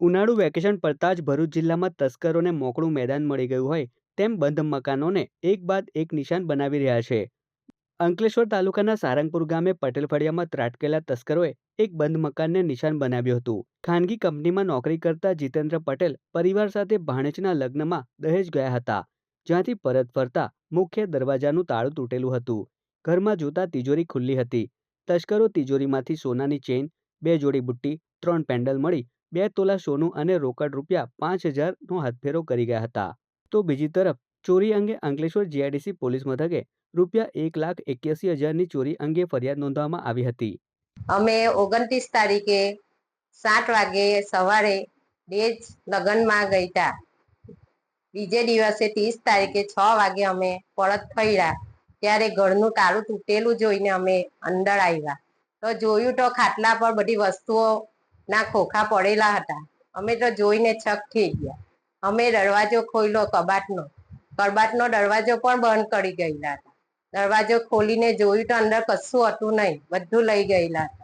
ઉનાળુ વેકેશન પડતા જ ભરૂચ જિલ્લામાં તસ્કરોને મોકળું મેદાન મળી ગયું હોય તેમ બંધ મકાનોને એક બાદ એક નિશાન બનાવી રહ્યા છે. અંકલેશ્વર તાલુકાના સારંગપુર ગામે પટેલ ફળિયામાં ત્રાટકેલા તસ્કરોએ એક બંધ મકાનને નિશાન બનાવ્યું હતું. ખાનગી કંપનીમાં નોકરી કરતા જીતેન્દ્ર પટેલ પરિવાર સાથે ભાણેજના લગ્નમાં દહેજ ગયા હતા, જ્યાંથી પરત ફરતા મુખ્ય દરવાજાનું તાળું તૂટેલું હતું. ઘરમાં જોતા તિજોરી ખુલ્લી હતી. તસ્કરો તિજોરીમાંથી સોનાની ચેઇન બે જોડી બુટ્ટી ત્રણ પેન્ડલ મળી, બે તોલા સોનું અને રોકડ રૂપિયા પાંચ હજારનો હાથફેરો કરી ગયા હતા. તો બીજી તરફ, ચોરી અંગે અંકલેશ્વર જીઆઈડીસી પોલીસ મથકે રૂપિયા એક લાખ એક્યાસી હજારની ચોરી અંગે ફરિયાદ નોંધવામાં આવી હતી. અમે ઓગણત્રીસ તારીખે સાત વાગે સવારે ડેજ લગ્નમાં ગઈ હતા બીજે દિવસે ત્રીસ તારીખે છ વાગે અમે પરત ફર્યા. ત્યારે ઘરનું તાળું તૂટેલું જોઈને અમે અંદર આવ્યા. તો જોયું તો ખાટલા પર બધી વસ્તુઓ ના ખોખા પડેલા હતા. અમે તો જોઈને છક થઈ ગયા. અમે દરવાજો ખોલ્યો કબાટનો. કબાટનો દરવાજો પણ બંધ કરી ગયેલા હતા. દરવાજો ખોલીને જોયું તો અંદર કશું હતું નહીં. બધું લઈ ગયેલા હતા.